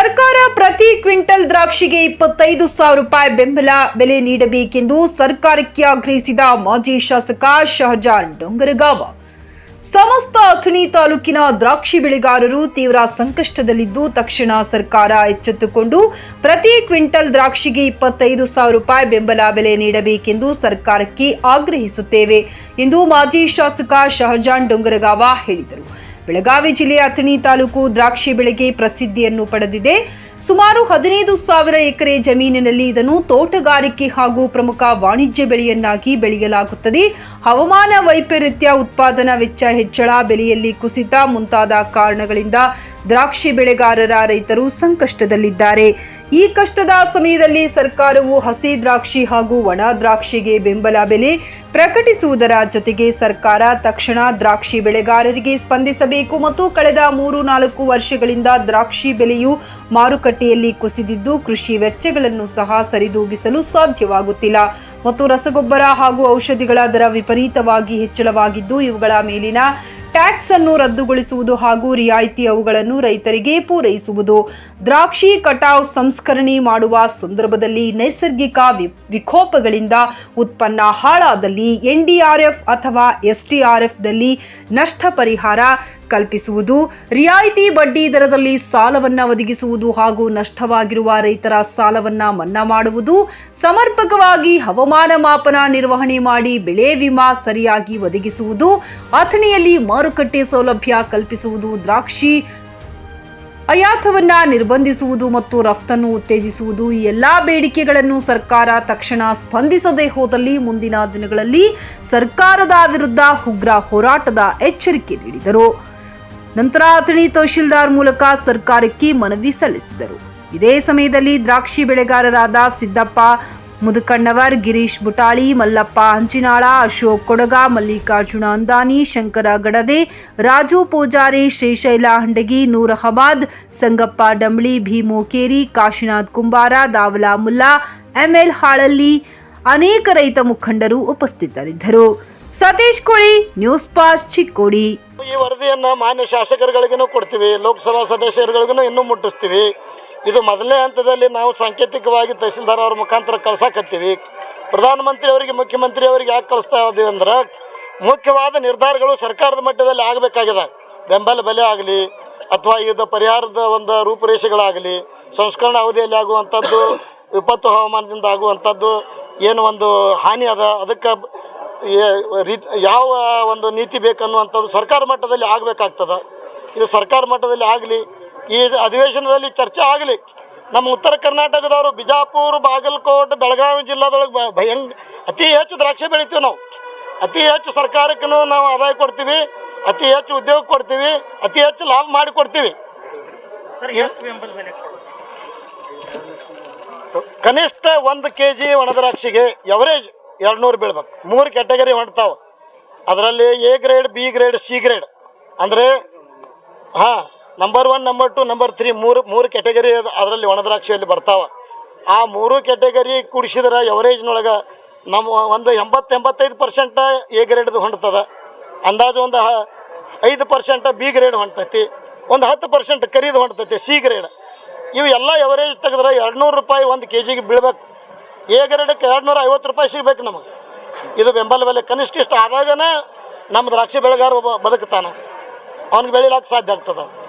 ಸರ್ಕಾರ ಪ್ರತಿ ಕ್ವಿಂಟಲ್ ದ್ರಾಕ್ಷಿಗೆ ಇಪ್ಪತ್ತೈದು ಸಾವಿರ ರೂಪಾಯಿ ಬೆಂಬಲ ಬೆಲೆ ನೀಡಬೇಕೆಂದು ಸರ್ಕಾರಕ್ಕೆ ಆಗ್ರಹಿಸಿದ ಮಾಜಿ ಶಾಸಕ ಶಹಜಾನ್ ಡೊಂಗರಗಾವ. ಸಮಸ್ತ ಅಥಣಿ ತಾಲೂಕಿನ ದ್ರಾಕ್ಷಿ ಬೆಳೆಗಾರರು ತೀವ್ರ ಸಂಕಷ್ಟದಲ್ಲಿದ್ದು ತಕ್ಷಣ ಸರ್ಕಾರ ಎಚ್ಚೆತ್ತುಕೊಂಡು ಪ್ರತಿ ಕ್ವಿಂಟಲ್ ದ್ರಾಕ್ಷಿಗೆ ಇಪ್ಪತ್ತೈದು ಸಾವಿರ ರೂಪಾಯಿ ಬೆಂಬಲ ಬೆಲೆ ನೀಡಬೇಕೆಂದು ಸರ್ಕಾರಕ್ಕೆ ಆಗ್ರಹಿಸುತ್ತೇವೆ ಎಂದು ಮಾಜಿ ಶಾಸಕ ಶಹಜಾನ್ ಡೊಂಗರಗಾವ ಹೇಳಿದರು. ಬೆಳಗಾವಿ ಜಿಲ್ಲೆಯ ಅಥಣಿ ತಾಲೂಕು ದ್ರಾಕ್ಷಿ ಬೆಳೆಗೆ ಪ್ರಸಿದ್ಧಿಯನ್ನು ಪಡೆದಿದೆ. ಸುಮಾರು ಹದಿನೈದು ಸಾವಿರ ಎಕರೆ ಜಮೀನಿನಲ್ಲಿ ಇದನ್ನು ತೋಟಗಾರಿಕೆ ಹಾಗೂ ಪ್ರಮುಖ ವಾಣಿಜ್ಯ ಬೆಳೆಯನ್ನಾಗಿ ಬೆಳೆಯಲಾಗುತ್ತದೆ. ಹವಾಮಾನ ವೈಪರೀತ್ಯ, ಉತ್ಪಾದನಾ ವೆಚ್ಚ ಹೆಚ್ಚಳ, ಬೆಲೆಯಲ್ಲಿ ಕುಸಿತ ಮುಂತಾದ ಕಾರಣಗಳಿಂದ ದ್ರಾಕ್ಷಿ ಬೆಳೆಗಾರರ ರೈತರು ಸಂಕಷ್ಟದಲ್ಲಿದ್ದಾರೆ. ಈ ಕಷ್ಟದ ಸಮಯದಲ್ಲಿ ಸರ್ಕಾರವು ಹಸಿ ದ್ರಾಕ್ಷಿ ಹಾಗೂ ಒಣ ದ್ರಾಕ್ಷಿಗೆ ಬೆಂಬಲ ಬೆಲೆ ಪ್ರಕಟಿಸುವುದರ ಜೊತೆಗೆ ಸರ್ಕಾರ ತಕ್ಷಣ ದ್ರಾಕ್ಷಿ ಬೆಳೆಗಾರರಿಗೆ ಸ್ಪಂದಿಸಬೇಕು ಮತ್ತು ಕಳೆದ ಮೂರು ನಾಲ್ಕು ವರ್ಷಗಳಿಂದ ದ್ರಾಕ್ಷಿ ಬೆಲೆಯು ಮಾರುಕಟ್ಟೆಯಲ್ಲಿ ಕುಸಿದಿದ್ದು ಕೃಷಿ ವೆಚ್ಚಗಳನ್ನು ಸಹ ಸರಿದೂಗಿಸಲು ಸಾಧ್ಯವಾಗುತ್ತಿಲ್ಲ. ಮತ್ತು ರಸಗೊಬ್ಬರ ಹಾಗೂ ಔಷಧಿಗಳ ದರ ವಿಪರೀತವಾಗಿ ಹೆಚ್ಚಳವಾಗಿದ್ದು ಇವುಗಳ ಮೇಲಿನ ಟ್ಯಾಕ್ಸ್ ಅನ್ನು ರದ್ದುಗೊಳಿಸುವುದು ಹಾಗೂ ರಿಯಾಯಿತಿ ಅವುಗಳನ್ನು ರೈತರಿಗೆ ಪೂರೈಸುವುದು. ದ್ರಾಕ್ಷಿ ಕಟಾವ್ ಸಂಸ್ಕರಣೆ ಮಾಡುವ ಸಂದರ್ಭದಲ್ಲಿ ನೈಸರ್ಗಿಕ ವಿಕೋಪಗಳಿಂದ ಉತ್ಪನ್ನ ಹಾಳಾದಲ್ಲಿ ಎನ್ಡಿಆರ್ಎಫ್ ಅಥವಾ ಎಸ್ಡಿಆರ್ಎಫ್ದಲ್ಲಿ ನಷ್ಟ ಪರಿಹಾರ ಕಲ್ಪಿಸುವುದು, ರಿಯಾಯಿತಿ ಬಡ್ಡಿ ದರದಲ್ಲಿ ಸಾಲವನ್ನ ಒದಗಿಸುವುದು ಹಾಗೂ ನಷ್ಟವಾಗಿರುವ ರೈತರ ಸಾಲವನ್ನ ಮನ್ನಾ ಮಾಡುವುದು, ಸಮರ್ಪಕವಾಗಿ ಹವಾಮಾನ ಮಾಪನ ನಿರ್ವಹಣೆ ಮಾಡಿ ಬೆಳೆ ವಿಮಾ ಸರಿಯಾಗಿ ಒದಗಿಸುವುದು, ಅಥಣಿಯಲ್ಲಿ ಮಾರುಕಟ್ಟೆ ಸೌಲಭ್ಯ ಕಲ್ಪಿಸುವುದು, ದ್ರಾಕ್ಷಿ ಅಯಾಥವನ್ನ ನಿರ್ಬಂಧಿಸುವುದು ಮತ್ತು ರಫ್ತನ್ನು ಉತ್ತೇಜಿಸುವುದು ಈ ಎಲ್ಲಾ ಬೇಡಿಕೆಗಳನ್ನು ಸರ್ಕಾರ ತಕ್ಷಣ ಸ್ಪಂದಿಸದೆ ಹೋದಲ್ಲಿ ಮುಂದಿನ ದಿನಗಳಲ್ಲಿ ಸರ್ಕಾರದ ವಿರುದ್ಧ ಉಗ್ರ ಹೋರಾಟದ ಎಚ್ಚರಿಕೆ ನೀಡಿದರು. ನಂತರ ಅಥಣಿ ತಹಶೀಲ್ದಾರ್ ಮೂಲಕ ಸರ್ಕಾರಕ್ಕೆ ಮನವಿ ಸಲ್ಲಿಸಿದರು. ಇದೇ ಸಮಯದಲ್ಲಿ ದ್ರಾಕ್ಷಿ ಬೆಳೆಗಾರರಾದ ಸಿದ್ದಪ್ಪ, ಮುದುಕಣ್ಣವರ್, ಗಿರೀಶ್ ಬುಟಾಳಿ, ಮಲ್ಲಪ್ಪ ಹಂಚಿನಾಳ, ಅಶೋಕ್ ಕೊಡಗ, ಮಲ್ಲಿಕಾರ್ಜುನ ಅಂದಾನಿ, ಶಂಕರ ಗಡದೆ, ರಾಜು ಪೂಜಾರಿ, ಶ್ರೀಶೈಲ ಹಂಡಗಿ ನೂರ್ ಅಹಮದ್ ಸಂಗಪ್ಪ ಡಂಬಳಿ, ಭೀಮು ಕೇರಿ, ಕಾಶಿನಾಥ್ ಕುಂಬಾರ, ದಾವಲಾ ಮುಲ್ಲಾ ಎಂಎಲ್ ಹಾಳಲ್ಲಿ ಅನೇಕ ರೈತ ಮುಖಂಡರು ಉಪಸ್ಥಿತರಿದ್ದರು. ಸತೀಶ್ ಕೋಳಿ, ನ್ಯೂಸ್ ಪಾಸ್ ಚಿಕ್ಕೋಡಿ. ಈ ವರದಿಯನ್ನ ಮಾನ್ಯ ಶಾಸಕರುಗಳಿಗೂ ಕೊಡ್ತೀವಿ, ಲೋಕಸಭಾ ಸದಸ್ಯರುಗಳಿಗೂ ಇನ್ನೂ ಮುಟ್ಟಿಸ್ತೀವಿ. ಇದು ಮೊದಲನೇ ಹಂತದಲ್ಲಿ ನಾವು ಸಾಂಕೇತಿಕವಾಗಿ ತಹಸೀಲ್ದಾರ್ ಅವ್ರ ಮುಖಾಂತರ ಕಳ್ಸಾಕತ್ತೀವಿ. ಪ್ರಧಾನಮಂತ್ರಿ ಅವರಿಗೆ ಮುಖ್ಯಮಂತ್ರಿ ಅವರಿಗೆ ಯಾಕೆ ಕಳಿಸ್ತಾ ಇದ್ದೀವಿ ಅಂದ್ರೆ, ಮುಖ್ಯವಾದ ನಿರ್ಧಾರಗಳು ಸರ್ಕಾರದ ಮಟ್ಟದಲ್ಲಿ ಆಗಬೇಕಾಗಿದೆ. ಬೆಂಬಲ ಬೆಲೆ ಆಗಲಿ, ಅಥವಾ ಇದು ಪರಿಹಾರದ ಒಂದು ರೂಪುರೇಷೆಗಳಾಗಲಿ, ಸಂಸ್ಕರಣಾ ಅವಧಿಯಲ್ಲಿ ಆಗುವಂಥದ್ದು, ವಿಪತ್ತು ಹವಾಮಾನದಿಂದ ಆಗುವಂಥದ್ದು ಏನು ಒಂದು ಹಾನಿ ಅದ, ಅದಕ್ಕೆ ಯಾವ ಒಂದು ನೀತಿ ಬೇಕನ್ನುವಂಥದ್ದು ಸರ್ಕಾರ ಮಟ್ಟದಲ್ಲಿ ಆಗಬೇಕಾಗ್ತದೆ. ಇದು ಸರ್ಕಾರ ಮಟ್ಟದಲ್ಲಿ ಆಗಲಿ ಈ ಅಧಿವೇಶನದಲ್ಲಿ ಚರ್ಚೆ ಆಗಲಿ ನಮ್ಮ ಉತ್ತರ ಕರ್ನಾಟಕದವರು ಬಿಜಾಪುರ ಬಾಗಲಕೋಟೆ ಬೆಳಗಾವಿ ಜಿಲ್ಲಾದೊಳಗೆ ಭಯಂ ಭಯಂಕ ಅತಿ ಹೆಚ್ಚು ದ್ರಾಕ್ಷಿ ಬೆಳಿತೀವಿ ನಾವು. ಅತಿ ಹೆಚ್ಚು ಸರ್ಕಾರಕ್ಕೂ ನಾವು ಆದಾಯ ಕೊಡ್ತೀವಿ ಅತಿ ಹೆಚ್ಚು ಉದ್ಯೋಗ ಕೊಡ್ತೀವಿ ಅತಿ ಹೆಚ್ಚು ಲಾಭ ಮಾಡಿ ಕೊಡ್ತೀವಿ. ಕನಿಷ್ಠ ಒಂದು ಕೆ ಜಿ ಒಣದ್ರಾಕ್ಷಿಗೆ ಎವರೇಜ್ ಎರಡು ನೂರು ಬೀಳ್ಬೇಕು. ಮೂರು ಕ್ಯಾಟಗರಿ ಹೊಂಡ್ತಾವೆ ಅದರಲ್ಲಿ A grade B grade C grade ಅಂದರೆ, ಹಾಂ number one number two number three ಮೂರು ಮೂರು ಕ್ಯಾಟಗರಿ ಅದರಲ್ಲಿ ಒಣದ್ರಾಕ್ಷಿಯಲ್ಲಿ ಬರ್ತಾವೆ. ಆ ಮೂರು ಕ್ಯಾಟಗರಿ ಕೂಡಿಸಿದ್ರೆ ಎವರೇಜ್ನೊಳಗೆ ನಮ್ಮ ಒಂದು ಎಂಬತ್ತು ಎಂಬತ್ತೈದು ಪರ್ಸೆಂಟ್ ಎ ಗ್ರೇಡ್ದು ಹೊಂಡ್ತದೆ ಅಂದಾಜು ಒಂದು ಐದು ಪರ್ಸೆಂಟ್ ಬಿ ಗ್ರೇಡ್ ಹೊಂಟೈತಿ ಒಂದು ಹತ್ತು ಪರ್ಸೆಂಟ್ ಖರೀದಿ ಹೊಂಟೈತಿ ಸಿ ಗ್ರೇಡ್ ಇವು ಎಲ್ಲ ಎವರೇಜ್ ತೆಗೆದ್ರೆ ಎರಡು ರೂಪಾಯಿ ಒಂದು ಕೆ ಜಿಗೆ ಬೀಳ್ಬೇಕು. ಎ ಗ್ರೇಡಕ್ಕೆ ಎರಡು ನೂರ ಐವತ್ತು ರೂಪಾಯಿ ಸಿಗ್ಬೇಕು ನಮಗೆ. ಇದು ಬೆಂಬಲ ಬೆಲೆ. ಕನಿಷ್ಠ ಇಷ್ಟು ಆದಾಗನೇ ನಮ್ಮ ದ್ರಾಕ್ಷಿ ಬೆಳೆಗಾರ ಒಬ್ಬ ಬದುಕ್ತಾನೆ ಅವ್ನಿಗೆ ಬೆಳಿಲಾಕೆ ಸಾಧ್ಯ ಆಗ್ತದೆ.